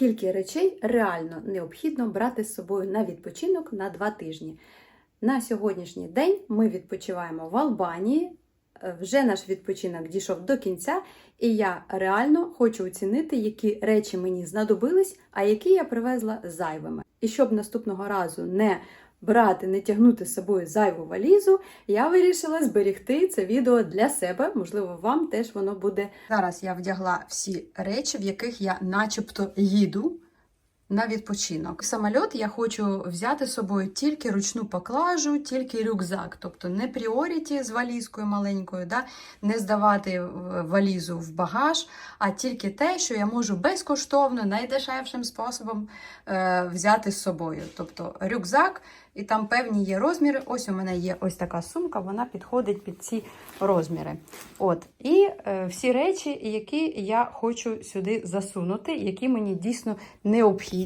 Скільки речей реально необхідно брати з собою на відпочинок на два тижні? На сьогоднішній день ми відпочиваємо в Албанії. Е, Вже наш відпочинок дійшов до кінця, і я реально хочу оцінити, які речі мені знадобились, а які я привезла зайвими. І щоб наступного разу не брати, не тягнути з собою зайву валізу, я вирішила зберегти це відео для себе. Можливо, вам теж воно буде. Зараз я вдягла всі речі, в яких я начебто їду на відпочинок. В самоліт я хочу взяти з собою тільки ручну поклажу, тільки рюкзак, тобто не пріоріті з валізкою маленькою, да? не здавати валізу в багаж, а тільки те, що я можу безкоштовно, найдешевшим способом е, взяти з собою. Тобто рюкзак, і там певні є розміри. Ось у мене є ось така сумка, вона підходить під ці розміри. От. І е, всі речі, які я хочу сюди засунути, які мені дійсно необхідні.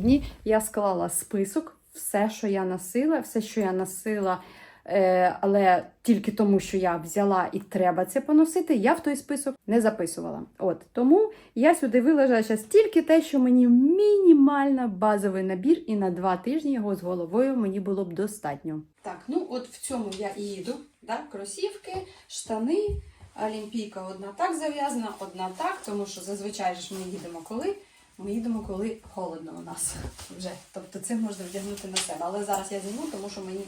Я склала список, все, що я носила, все, що я носила. Е, але тільки тому, що я взяла і треба це поносити, я в той список не записувала. От тому я сюди виложила зараз тільки те, що мені мінімально базовий набір, і на два тижні його з головою мені було б достатньо. Так, ну от в цьому я і їду. Да? Кросівки, штани, олімпійка одна так зав'язана, одна так, тому що зазвичай ж ми їдемо коли. Ми їдемо, коли холодно у нас вже. Тобто це можна вдягнути на себе. Але зараз я зніму, тому що мені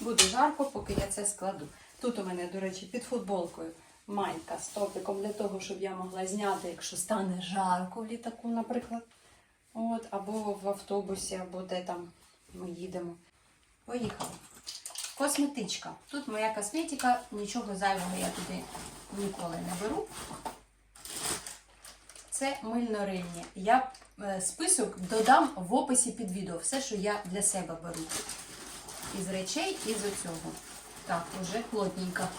буде жарко, поки я це складу. Тут у мене, до речі, під футболкою майка з топиком для того, щоб я могла зняти, якщо стане жарко в літаку, наприклад. От, або в автобусі, або де там ми їдемо. Поїхали. Косметичка. Тут моя косметика, нічого зайвого я туди ніколи не беру. Це мильно-рильні. Я е, список додам в описі під відео. Все, що я для себе беру. Із речей і з оцього. Так, уже плотненько.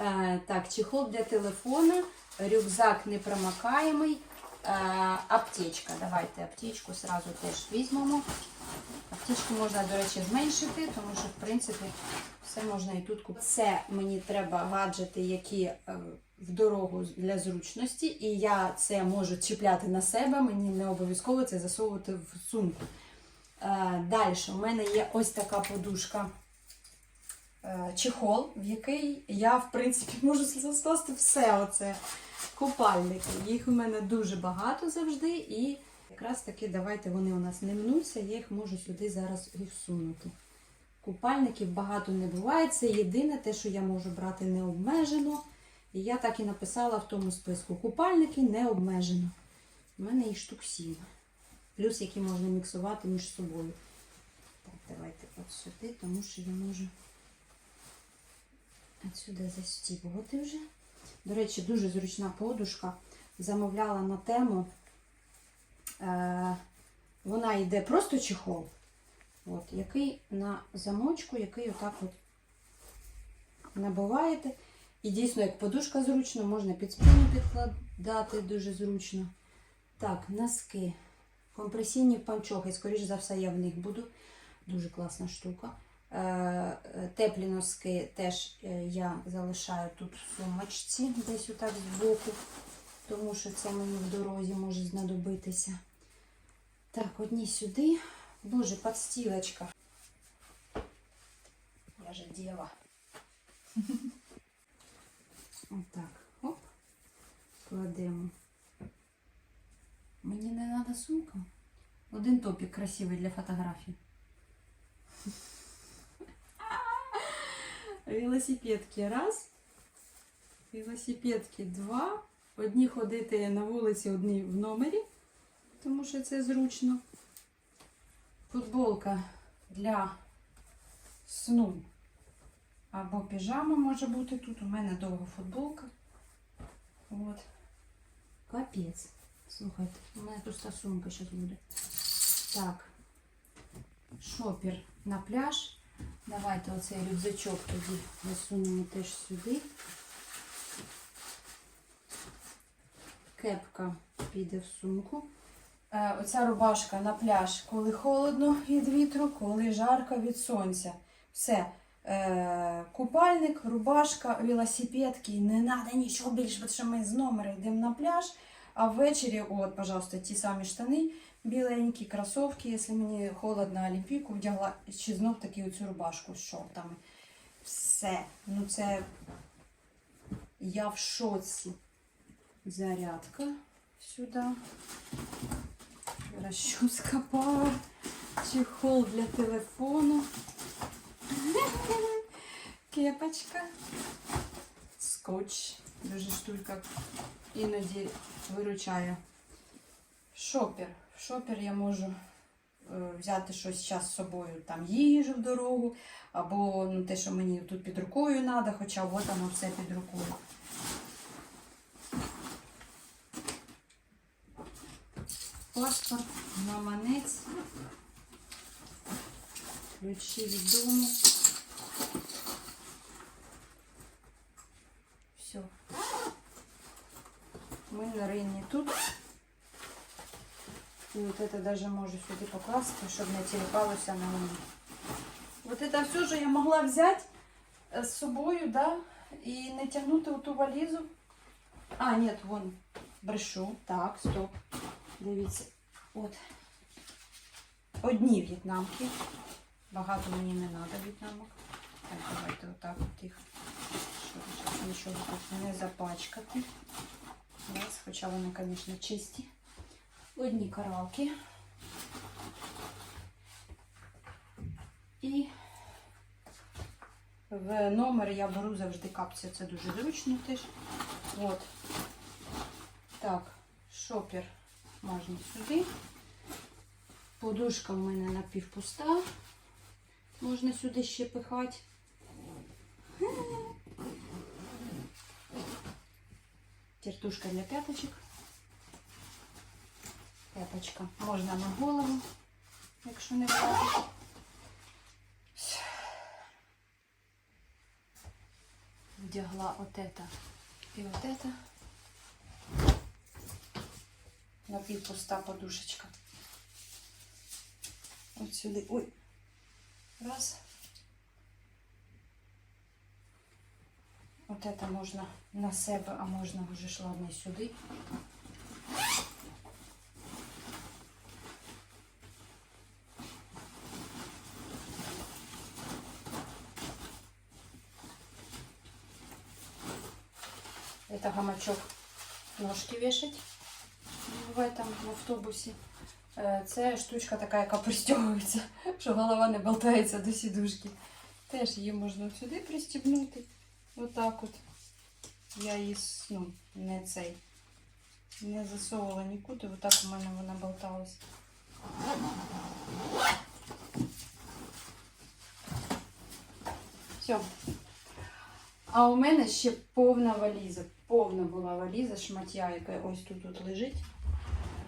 Е, так, чехол для телефона, рюкзак непромокаємий, е, аптечка. Давайте аптечку сразу теж візьмемо. Аптечку можна, до речі, зменшити, тому що, в принципі, все можна і тут купити. Це мені треба гаджети, які е, в дорогу для зручності, і я це можу чіпляти на себе, мені не обов'язково це засовувати в сумку. Е, Далі у мене є ось така подушка. е, Чехол, в який я, в принципі, можу скласти все оце купальники. Їх у мене дуже багато завжди, і якраз таки давайте вони у нас не мнуться, я їх можу сюди зараз і всунути. Купальників багато не буває. Це єдине те, що я можу брати не обмежено. І я так і написала в тому списку. Купальники не обмежено. У мене їх штук 7. Плюс які можна міксувати між собою. Так, давайте от сюди, тому що я можу отсюди застібувати вже. До речі, дуже зручна подушка. Замовляла на тему. Е, вона йде просто чехол. От, який на замочку, який отак от набиваєте. І дійсно, як подушка зручно, можна під спину підкладати дуже зручно. Так, носки. Компресійні панчохи, скоріш за все, я в них буду. Дуже класна штука. Е, е, Теплі носки теж е, я залишаю тут в сумочці, десь отак збоку, тому що це мені в дорозі може знадобитися. Так, одні сюди. Боже, подстилочка. Я же дева. Отак. Оп. Кладемо. Мені не треба сумка. Один топік красивий для фотографій. Велосипедки раз. Велосипедки два. Одні ходити на вулиці, одні в номері, тому що це зручно. Футболка для сну. Або піжама може бути тут. У мене довга футболка. От. Капець. Слухайте, у мене пуста сумка зараз буде. Так. Шопер на пляж. Давайте оцей рюкзачок тоді засунемо теж сюди. Кепка піде в сумку. Е, Оця рубашка на пляж, коли холодно від вітру, коли жарко від сонця. Все. Е, купальник, рубашка, велосипедки. Не треба нічого більше, тому що ми з номера йдемо на пляж. А ввечері, от, пожалуйста, ті самі штани, біленькі, кросовки, якщо мені холодно, олімпійку вдягла, чи знов таки оцю рубашку з шортами. Все. Ну це я в шоці. Зарядка сюди. Розчуска пара. Чехол для телефону. Кепочка. Скотч. Дуже штука іноді виручає. Шопер. В шопер я можу е, взяти щось зараз з собою, там їжу в дорогу, або ну, те, що мені тут під рукою треба, хоча от воно все під рукою. Паспорт, маманець, ключі від дому. Все. Ми на ринні тут. І от это даже можу сюди покласти, щоб не тіліпалося на мені. Вот это все, що я могла взяти е, з собою, да, і не тягнути у ту валізу. А, ні, вон, брешу. Так, стоп. Дивіться. От. Одні в'єтнамки. Багато мені не треба в'єтнамок. Так, давайте отак от їх. Щоб нічого тут не запачкати. Раз, хоча вони, звісно, чисті. Одні каралки. І в номер я беру завжди капці, це дуже зручно теж. От. Так, шопер можна сюди. Подушка в мене напівпуста. Можна сюди ще пихати. Тертушка для п'яточок. П'яточка можна на голову, якщо не влазить. Вдягла от это і от это. Напівпуста подушечка. От сюди. Ой. Раз. От это можна на себе, а можна вже ж ладно сюди. Это гамачок ножки вешать. Буває там в автобусі. Е, Це штучка така, яка пристягується, що голова не болтається до сідушки. Теж її можна сюди пристібнути. Отак от. Я її ну, не цей не засовувала нікуди, отак у мене вона болталась. Все. А у мене ще повна валіза. Повна була валіза, шмаття, яка ось тут, тут лежить.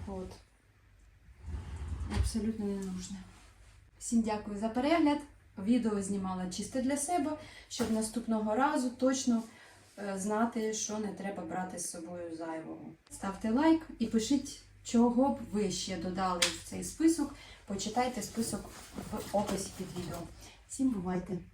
От. Абсолютно не нужне. Всім дякую за перегляд. Відео знімала чисто для себе, щоб наступного разу точно е, знати, що не треба брати з собою зайвого. Ставте лайк і пишіть, чого б ви ще додали в цей список. Почитайте список в описі під відео. Всім бувайте!